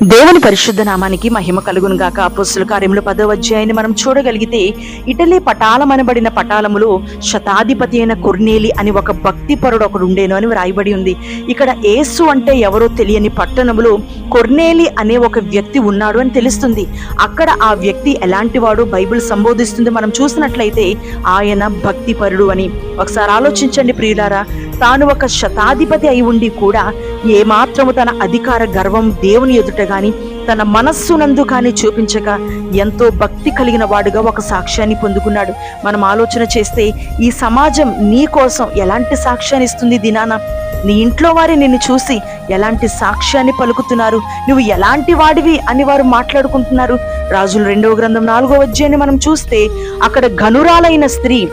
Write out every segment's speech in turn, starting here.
దేవుని పరిశుద్ధ నామానికి మహిమ కలుగును గాక. అపోస్తుల కార్యములు పదవ అధ్యాయాన్ని మనం చూడగలిగితే ఇటలీ పటాలమనబడిన పటాలములో శతాధిపతి అయిన కొర్నేలి అని ఒక భక్తి పరుడు ఒకడు ఉండేను అని వ్రాయబడి ఉంది. ఇక్కడ ఏసు అంటే ఎవరో తెలియని పట్టణములో కొర్నేలి అనే ఒక వ్యక్తి ఉన్నాడు అని తెలుస్తుంది. అక్కడ ఆ వ్యక్తి ఎలాంటి వాడు బైబిల్ సంబోధిస్తుంది మనం చూసినట్లయితే ఆయన భక్తి పరుడు అని. ఒకసారి ఆలోచించండి ప్రియులారా తాను ఒక శతాధిపతి అయి ఉండి కూడా ఏమాత్రము తన అధికార గర్వం దేవుని ఎదుట గాని తన మనస్సునందు కానీ చూపించక ఎంతో భక్తి కలిగిన వాడుగా ఒక సాక్ష్యాన్ని పొందుకున్నాడు. మనం ఆలోచన చేస్తే ఈ సమాజం నీ కోసం ఎలాంటి సాక్ష్యాన్ని ఇస్తుంది దినాన? నీ ఇంట్లో వారి నిన్ను చూసి ఎలాంటి సాక్ష్యాన్ని పలుకుతున్నారు? నువ్వు ఎలాంటి వాడివి అని వారు మాట్లాడుకుంటున్నారు. రాజులు రెండవ గ్రంథం నాలుగో అధ్యాయాన్ని మనం చూస్తే అక్కడ ఘనురాలైన స్త్రీ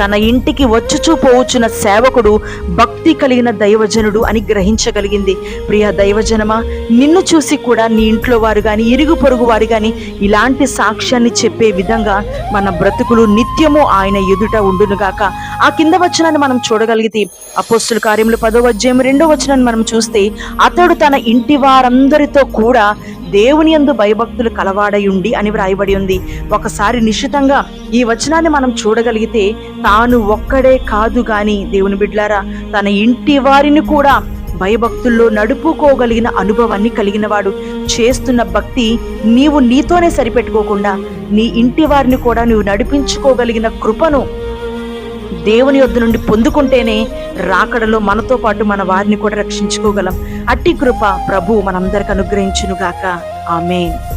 తన ఇంటికి వచ్చుచూపోవచ్చున సేవకుడు భక్తి కలిగిన దైవజనుడు అని గ్రహించగలిగింది. ప్రియ దైవజనమా నిన్ను చూసి కూడా నీ ఇంట్లో వారు కానీ ఇరుగు పొరుగు వారు కానీ ఇలాంటి సాక్ష్యాన్ని చెప్పే విధంగా మన బ్రతుకులు నిత్యము ఆయన ఎదుట ఉండునుగాక. ఆ కింద వచనాన్ని మనం చూడగలిగితే అపోస్తుల కార్యములు పదో అధ్యాయం రెండో వచనాన్ని మనం చూస్తే అతడు తన ఇంటి వారందరితో కూడా దేవుని యందు భయభక్తులు కలవాడయుండి అని వ్రాయబడి ఉంది. ఒకసారి నిశ్చితంగా ఈ వచనాన్ని మనం చూడగలిగితే తాను ఒక్కడే కాదు గాని దేవుని బిడ్లారా తన ఇంటి వారిని కూడా భయభక్తుల్లో నడుపుకోగలిగిన అనుభవాన్ని కలిగినవాడు. చేస్తున్న భక్తి నీవు నీతోనే సరిపెట్టుకోకుండా నీ ఇంటి వారిని కూడా నువ్వు నడిపించుకోగలిగిన కృపను దేవుని వద్ద నుండి పొందుకుంటేనే రాకడలో మనతో పాటు మన వారిని కూడా రక్షించుకోగలం. అట్టి కృప ప్రభు మనందరికి అనుగ్రహించునుగాక. ఆమెన్.